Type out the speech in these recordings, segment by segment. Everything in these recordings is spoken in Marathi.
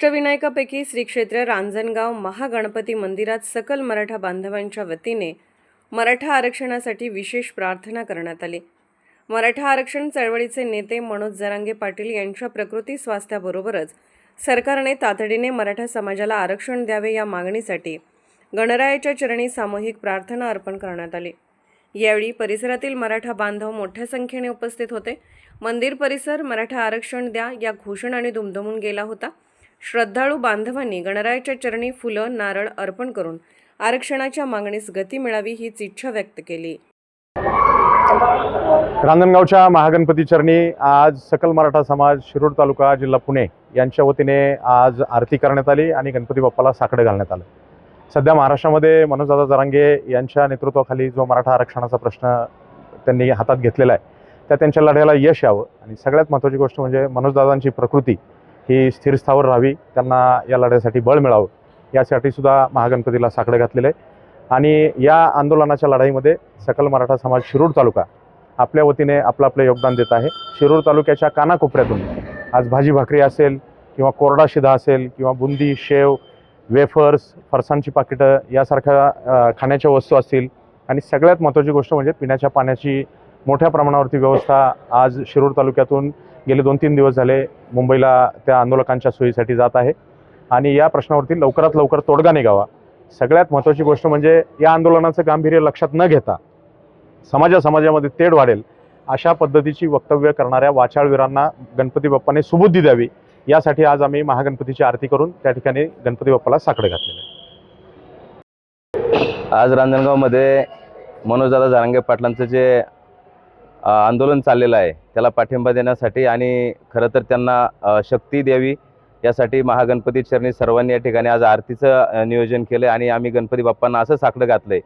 अष्टविनायकापैकी श्री क्षेत्र रांजणगाव महागणपती मंदिरात सकल मराठा बांधवांच्या वतीने मराठा आरक्षणासाठी विशेष प्रार्थना करण्यात आली. मराठा आरक्षण चळवळीचे नेते मनोज जरांगे पाटील यांच्या प्रकृती स्वास्थ्याबरोबरच सरकारने तातडीने मराठा समाजाला आरक्षण द्यावे या मागणीसाठी गणरायाच्या चरणी सामूहिक प्रार्थना अर्पण करण्यात आली. यावेळी परिसरातील मराठा बांधव मोठ्या संख्येने उपस्थित होते. मंदिर परिसर मराठा आरक्षण द्या या घोषणाने दुमदमून गेला होता. श्रद्धाळू बांधवांनी गणरायाच्या चरणी फुलं नारळ अर्पण करून आरक्षणाच्या मागणीस गती मिळावी हीच इच्छा व्यक्त केली. रांजणगावच्या महागणपती चरणी आज सकल मराठा समाज शिरूर तालुका जिल्हा पुणे यांच्या वतीने आज आरती करण्यात आली आणि गणपती बाप्पाला साकडं घालण्यात आलं. सध्या महाराष्ट्रामध्ये मनोजदादा जरांगे यांच्या नेतृत्वाखाली जो मराठा आरक्षणाचा प्रश्न त्यांनी हातात घेतलेला आहे त्या त्यांच्या लढ्याला यश यावं. आणि सगळ्यात महत्त्वाची गोष्ट म्हणजे मनोजदादांची प्रकृती ही स्थिरस्थावर राहावी त्यांना या लढ्यासाठी बळ मिळावं यासाठी सुद्धा महागणपतीला साकडं घातलेलं आहे आणि या आंदोलनाच्या लढाईमध्ये सकल मराठा समाज शिरूर तालुका आपल्या वतीने आपलं आपलं योगदान देत आहे. शिरूर तालुक्याच्या कानाकोपऱ्यातून आज भाजी भाकरी असेल किंवा कोरडा शिधा असेल किंवा बुंदी शेव वेफर्स फरसांची पाकिटं यासारख्या खाण्याच्या वस्तू असतील. आणि सगळ्यात महत्त्वाची गोष्ट म्हणजे पिण्याच्या पाण्याची मोठ्या प्रमाणावरती व्यवस्था आज शिरूर तालुक्यातून गेले दोन तीन दिवस झाले मुंबईला त्या आंदोलकांच्या सोयीसाठी जात आहे. आणि या प्रश्नावरती लवकरात लवकर तोडगा निघावा. सगळ्यात महत्त्वाची गोष्ट म्हणजे या आंदोलनाचं गांभीर्य लक्षात न घेता समाजा समाजामध्ये तेढ वाढेल अशा पद्धतीची वक्तव्य करणाऱ्या वाचाळवीरांना गणपती बाप्पाने सुबुद्धी द्यावी यासाठी आज आम्ही महागणपतीची आरती करून त्या ठिकाणी गणपती बाप्पाला साकडे घातलेले आज रांजणगावमध्ये मनोजदादा जारांगे पाटलांचं जे आंदोलन चाललेलं आहे. त्याला पाठिंबा देण्यासाठी आणि खरं तर त्यांना शक्ती द्यावी यासाठी महागणपती चरणी सर्वांनी या ठिकाणी आज आरतीचं नियोजन केलं आणि आम्ही गणपती बाप्पांना असं साकडं घातलं आहे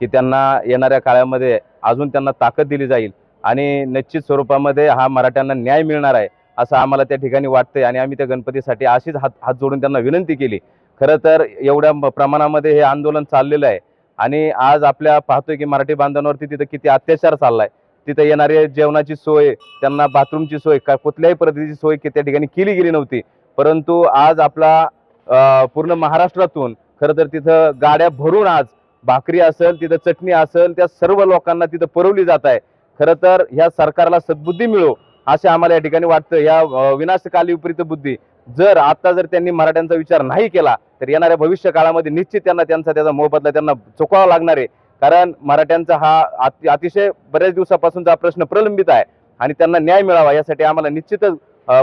की त्यांना येणाऱ्या काळामध्ये अजून त्यांना ताकद दिली जाईल आणि निश्चित स्वरूपामध्ये हा मराठ्यांना न्याय मिळणार आहे असं आम्हाला त्या ठिकाणी वाटतंय आणि आम्ही त्या गणपतीसाठी अशीच हात हात जोडून त्यांना विनंती केली. खरं तर एवढ्या म- प्रमाणामध्ये हे आंदोलन चाललेलं आहे आणि आज आपल्या पाहतोय की मराठी बांधवांवरती तिथं किती अत्याचार चाललाय. तिथं येणारे जेवणाची सोय त्यांना बाथरूमची सोय का कुठल्याही पद्धतीची सोय की त्या ठिकाणी केली गेली नव्हती. परंतु आज आपला पूर्ण महाराष्ट्रातून खरं तर तिथं गाड्या भरून आज भाकरी असेल तिथं चटणी असेल त्या सर्व लोकांना तिथं पुरवली जात आहे. खरं तर ह्या सरकारला सद्बुद्धी मिळो असे आम्हाला या ठिकाणी वाटतं. ह्या विनाशकाली विपरीत बुद्धी जर आता जर त्यांनी मराठ्यांचा विचार नाही केला तर येणाऱ्या भविष्य काळामध्ये निश्चित त्यांना त्यांचा त्याचा मोबदला त्यांना चुकवावा लागणार आहे. कारण मराठ्यांचा हा अति- अतिशय बऱ्याच दिवसापासूनचा प्रश्न प्रलंबित आहे आणि त्यांना न्याय मिळावा यासाठी आम्हाला निश्चितच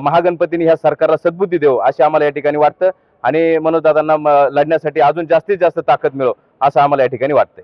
महागणपतीने ह्या सरकारला सद्बुद्धी देऊ असे आम्हाला या ठिकाणी वाटतं. आणि मनोजदादांना म- लढण्यासाठी अजून जास्तीत जास्त ताकद मिळो असं आम्हाला या ठिकाणी वाटतंय.